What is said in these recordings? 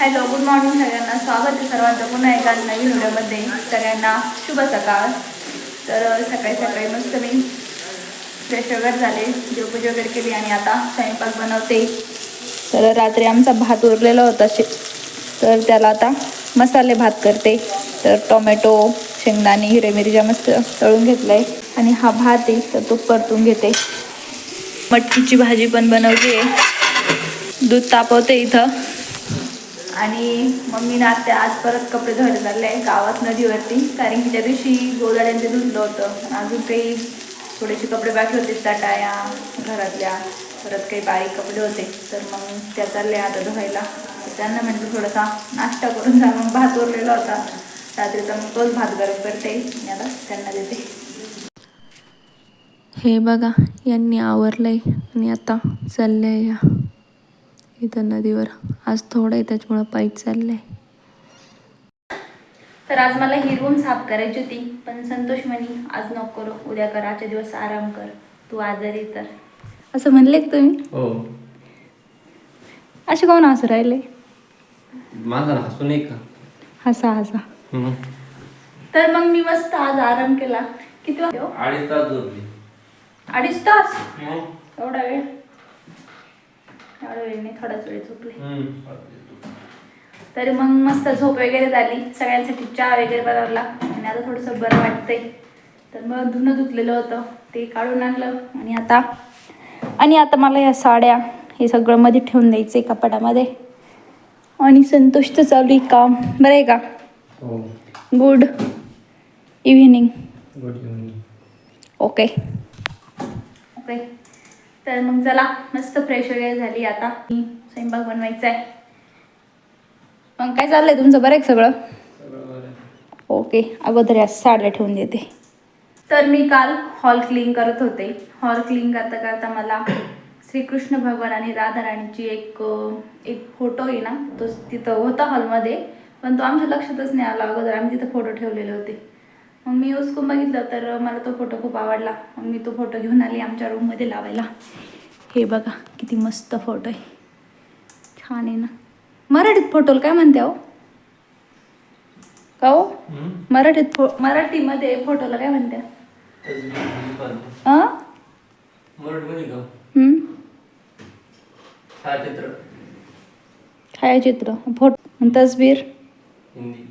Hello good morning सगळ्यांना. स्वागत आहे सर्वांचं पुन्हा एका नवीन व्हिडिओमध्ये. सगळ्यांना शुभ सकाळ. तर सकाळी सकाळी मस्त मी फ्रेश वगैरे झाले जेवपूज वगैरे केली आणि आता स्वयंपाक बनवते. तर रात्री आमचा भात उरलेला होता शे तर त्याला आता मसाले भात करते. तर टोमॅटो शेंगदाणे हिरे मिरच्या मस्त तळून घेतलं आहे आणि हा भात आहे तर तो परतून घेते. मटकीची भाजी पण बनवली आहे दूध तापवते इथं. आणि मम्मीनं आता आज परत कपडे धुवायला चालले आहे गावात नदीवरती. कारण की त्या दिवशी गोदाड्यांचे धुतलं होतं. अजून काही थोडेसे कपडे बाकी होते तटाया घरातल्या परत काही बारीक कपडे होते. तर मग त्या चालले आता धुवायला. त्यांना म्हटलं थोडासा नाश्ता करून जा. मग भात उरलेला होता. रात्रीचा मग तोच भात गरम करते. मी आता त्यांना देते. हे बघा यांनी आवरलंय आणि आता चाललंय या. इथं नदीवर आज थोडं आहे त्याच्यामुळं पायी चाललंय. तर आज मला ही रूम साफ करायची होती पण संतोष म्हणे आज नको करू उद्या कर आजच्या दिवस आराम कर तू आजारी तर. असं म्हणले तुम्ही? हो. असे कोण हसू राहिले? माझा हसू नाही का? हसा हसा. हम्म. तर मग मी मस्त आज आराम केला. किती वाजले हो? अडीच तास झोपली. अडीच तास? मग? एवढा वेळ? एवढा वेळ नाही थोडाच वेळ झोपले. तरी मग मस्त झोप वगैरे झाली. सगळ्यांसाठी चहा वगैरे बनवला. आणि आता थोडंसं बरं वाटतंय. तर मग धुणं धुतलेलं होतं. ते काढून आणलं. आणि आता आणि आता मला ह्या साड्या हे सगळं मध्ये ठेवून द्यायचं आहे कपाटामध्ये. आणि संतोषचं चालू आहे काम. बरं आहे का? Good evening good evening okay okay तर मग चला मस्त फ्रेश वगैरे झाली आता. मी स्वयंपाक बनवायचा आहे मग काय चाललंय तुमचं? बरं आहे सगळं? ओके अगोदर या साड्या ठेवून देते. तर मी काल हॉल क्लीन करत होते. हॉल क्लीन करता करता मला श्रीकृष्ण भगवान आणि राधाराणीची एक एक फोटो आहे ना तो तिथं होता हॉलमध्ये पण तो आमच्या लक्षातच नाही आला. अगोदर आम्ही तिथं फोटो ठेवलेले होते. मग मी उचकून बघितलं तर मला तो फोटो खूप आवडला. मग मी तो फोटो घेऊन आली आमच्या रूममध्ये लावायला. हे बघा किती मस्त फोटो आहे. छान आहे ना. मराठीत फोटोला काय म्हणते हो का हो? मराठीत फो मराठीमध्ये फोटोला काय म्हणते? छायाचित्र. छायाचित्र फोटो तस्वीर. हिंदी.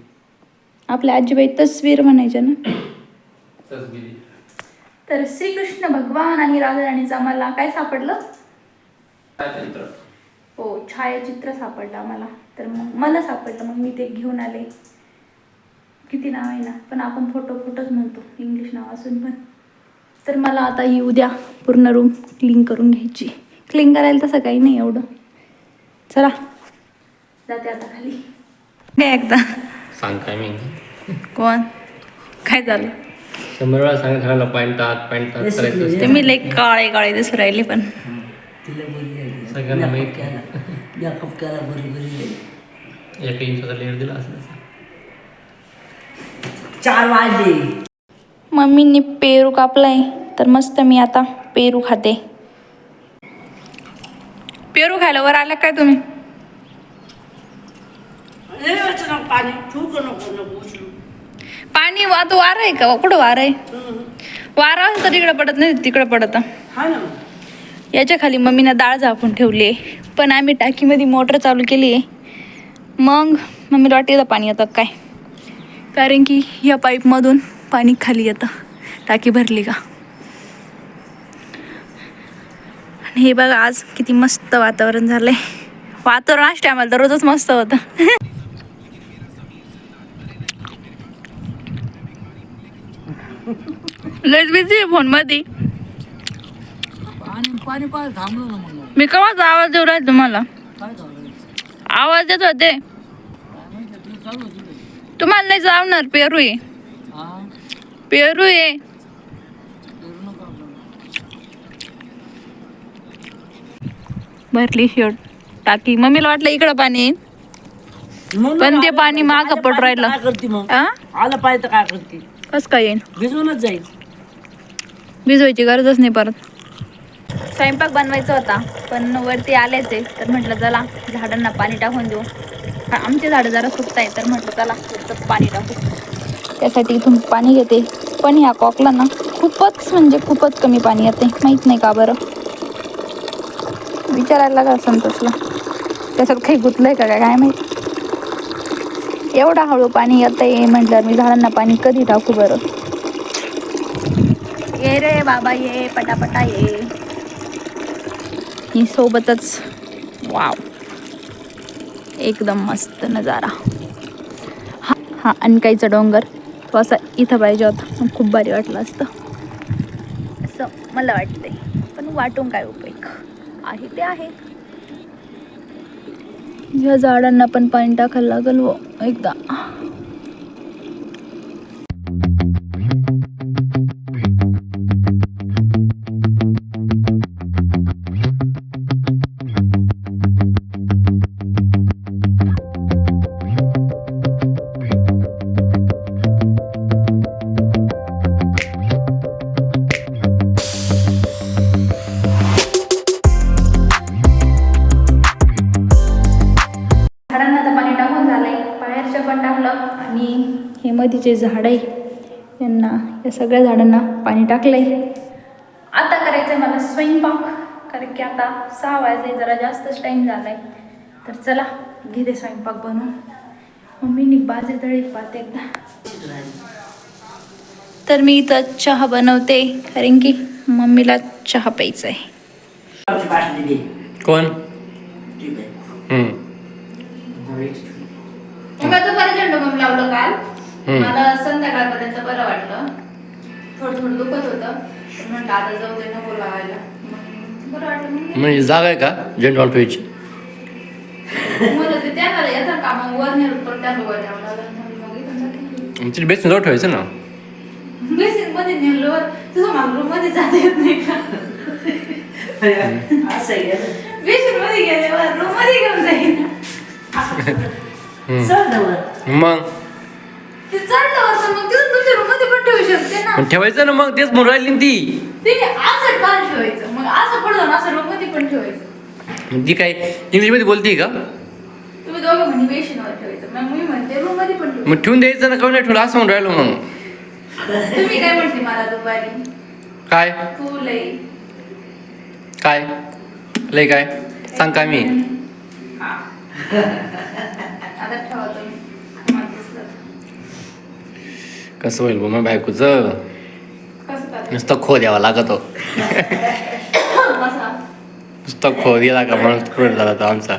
आपल्या आजीबाई तस्वीर म्हणायच्या ना. तर श्रीकृष्ण भगवान आणि राधा राणीचं आम्हाला काय सापडलं? हो छायाचित्र सापडलं आम्हाला. तर मग मला सापडलं मग मी ते घेऊन आले. किती नाव आहे ना पण आपण फोटो फोटोच म्हणतो इंग्लिश नाव असून पण. तर मला आता ही उद्या पूर्ण रूम क्लीन करून घ्यायची. क्लीन करायला तसं काही नाही एवढं. चला. जाते आता खाली. काय एकदा? सांग काय मी कोण? काय झालं? शंभर वेळा सांगितलं झालं पॅन्ट टाक पॅन्ट टाक करायचं ते मी लई काळे काळे दिसू राहिले पण. तिला. सगळ्यांना माहीत. Makeup केला. Makeup केला बरी बरी आहे. एक इंचाचा लेअर दिला असं चार वाजले. मम्मींनी पेरू कापलाय तर मस्त मी आता पेरू खाते. पेरू खायला वर आला काय तुम्ही? पाणी ठुक नको नको उचलू. पाणी आता वारं आहे का? कुठं वारं आहे? वारा असं तर तिकडे पडत नाही तिकडे पडत. हा ना. याच्या खाली मम्मीनं डाळ झाकून ठेवली आहे. पण आम्ही टाकीमध्ये मोटर चालू केली आहे. मग मम्मीला वाटते येतं पाणी येतं काय? कारण की या पाईपमधून पाणी खाली येतं. टाकी भरली का? आणि हे बघा आज किती मस्त वातावरण झालंय. वातावरण आज टायमाला दररोजच मस्त होतं. लयच बिझी आहे फोनमध्ये. पाणी पाणी पाणी थांबलो ना मग. मी केव्हाच आवाज देऊ राहील तुम्हाला? काय झालं आवाज देत होते. चालू होती ते. तुम्हाला नाही जावणार पेरू आहे. हा? पेरू आहे. करू नका आपलं. भरली शर्ट टाकी. मम्मीला वाटलं इकडं पाणी येईल म्हणून पण ते पाणी. मागं पाहिजे राहिलं. तर काय करते मग? आ? आलं पाहिजे तर काय करते? कसं काय येईल? भिजवूनच जाईल. भिजवायची गरजच नाही परत. स्वयंपाक बनवायचा होता पण वरती आलेच आहे तर म्हटलं चला झाडांना पाणी टाकून देऊ. आमचे झाडं जरा सुकत आहे तर म्हटलं चला थोडंसं पाणी टाकू. त्यासाठी इथून पाणी घेते. पण ह्या कॉकला ना खूपच म्हणजे खूपच कमी पाणी येते. माहीत नाही का बरं? विचारायला का संतोषला. त्याच्यात काही गुतलंय का काय? काय माहीत? एवढा हळू पाणी येत आहे म्हटल्यावर मी झाडांना पाणी कधी टाकू बरं? ये रे बाबा ये पटापटा ये. ही सोबतच वाव. एकदम मस्त नजारा. हा हा अनकाईचा डोंगर. तो असा इथं पाहिजे होता. खूप भारी वाटलं असतं. असं मला वाटतंय. पण वाटून काय उपयोग? आहे ते आहे. ह्या झाडांना पण पाणी टाकायला लागल व एकदा. हे मधीचे झाड आहे. यांना या सगळ्या झाडांना पाणी टाकलंय. आता करायचं आहे मला स्वयंपाक कारण की आता सहा वाजले जरा जास्तच टाईम झालाय. तर चला घेते स्वयंपाक बनवून. मम्मीनी बाजरी तळी पाहते एकदा. तर मी इथं चहा बनवते कारण की मम्मीला चहा प्यायचा आहे. कोण ठीक आहे हम्म. मग दुपारी झेंडू मग लावलं काल हम्म. मला संध्याकाळपर्यंत बरं वाटलं. थोडं थोडं दुखत होतं. पण म्हटलं आता जाऊ दे नको लावायला. बरं वाटलं मग म्हणजे जागा आहे का? झेंडू ठेवायची मला ते त्यांना येतात का? मग वर नेलं तर त्यांना वर न्यावं लागलं. म्हणून मग इथून जाते. तिथे बेसन जवळ ठेवायचं ना? बेसिनमध्ये नेलं तुझं मला रूममध्ये जाता येत नाही का? असं आहे का? बेसिनमध्ये गेल्यावर रूममध्ये घेऊन जाईन. ना वर. मग? ते चढलं वर तर मग तिथून तुमच्या रूममध्ये पण ठेवू शकते ना. पण ठेवायचं ना मग तेच म्हणून राहिली ना ती. असं ठेवायचं. मग असं पडलं ना असं रूममध्ये पण ठेवायचं. ती काय इंग्लिशमध्ये बोलते का? तुम्ही दोघं म्हणे बेसिनवर ठेवायचं. मग मी म्हणते रूममध्ये पण ठेवायचं मग ठेवून द्यायचं ना काऊन नाही ठेवलं? असं म्हणून राहिलो मग. तुम्ही काय म्हणते मला दुपारी? काय? तू लई. काय? लय काय? सांग काय मी. आता ठेवा तुम्ही मला दिसलं. कसं होईल मग बायकोचं? नुसतं खो द्यावा लागतो. नुसतं खो दिला का म्हणून क्रूर झाला तो आमचा.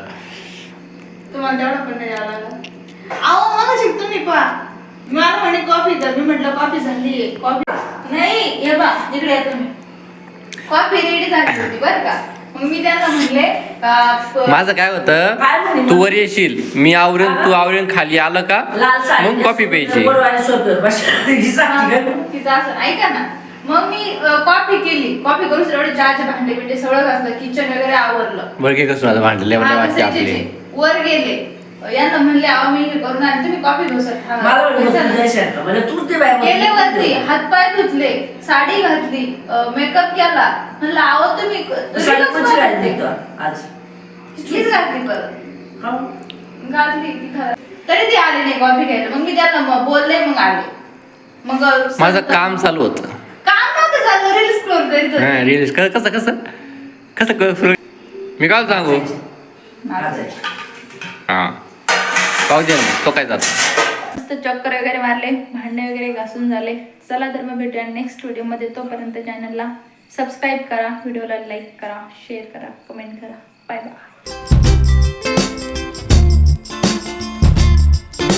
मला म्हणे कॉफी तर मी म्हटलं कॉफी झाली कॉफी नाही हे बा इकडे तुम्ही. कॉफी रेडी झाली होती बरं का? मी त्यांना म्हणले का प- माझं काय होतं तू? वर येशील मी आवरेन तू आवरेन खाली आलं का? मग कॉफी प्यायची तिची असं ऐका ना. मग मी कॉफी केली. कॉफी करून एवढे चहाचे भांडे बिंडे सगळं घासलं किचन वगैरे आवरलं. बळके कसं आता भांडले. वर गेले. यांना म्हणले अहो मी हे करून आले तुम्ही कॉफी घेऊ शकता मला वाटलं तू द्यायचं का? म्हणजे तू ते बाय गेले वरती हातपाय धुतले साडी घातली मेकअप केला. म्हणलं अहो तुम्ही साडी तुम्ही कोणची कसं घातली? घातली? तू आज. तिथलीच घातली परत. काहून? घातली ती घरात. तरी ती आली नाही कॉफी घ्यायला. मग मी त्यांना मग बोलले मग आले. मग माझं काम चालू होतं. काम नव्हतं झालं रील स्क्रोल करीत होते. हा रील्स कसं कसं? कसं क- मी काय सांगू? आज आहे. हा. पाहू दे तो काय जातो? मस्त चक्कर वगैरे मारले भांडे वगैरे घासून झाले. चला तर मग भेटूया नेक्स्ट व्हिडिओमध्ये तोपर्यंत चॅनलला सबस्क्राईब करा व्हिडिओला लाईक करा शेअर करा कमेंट करा. Bye bye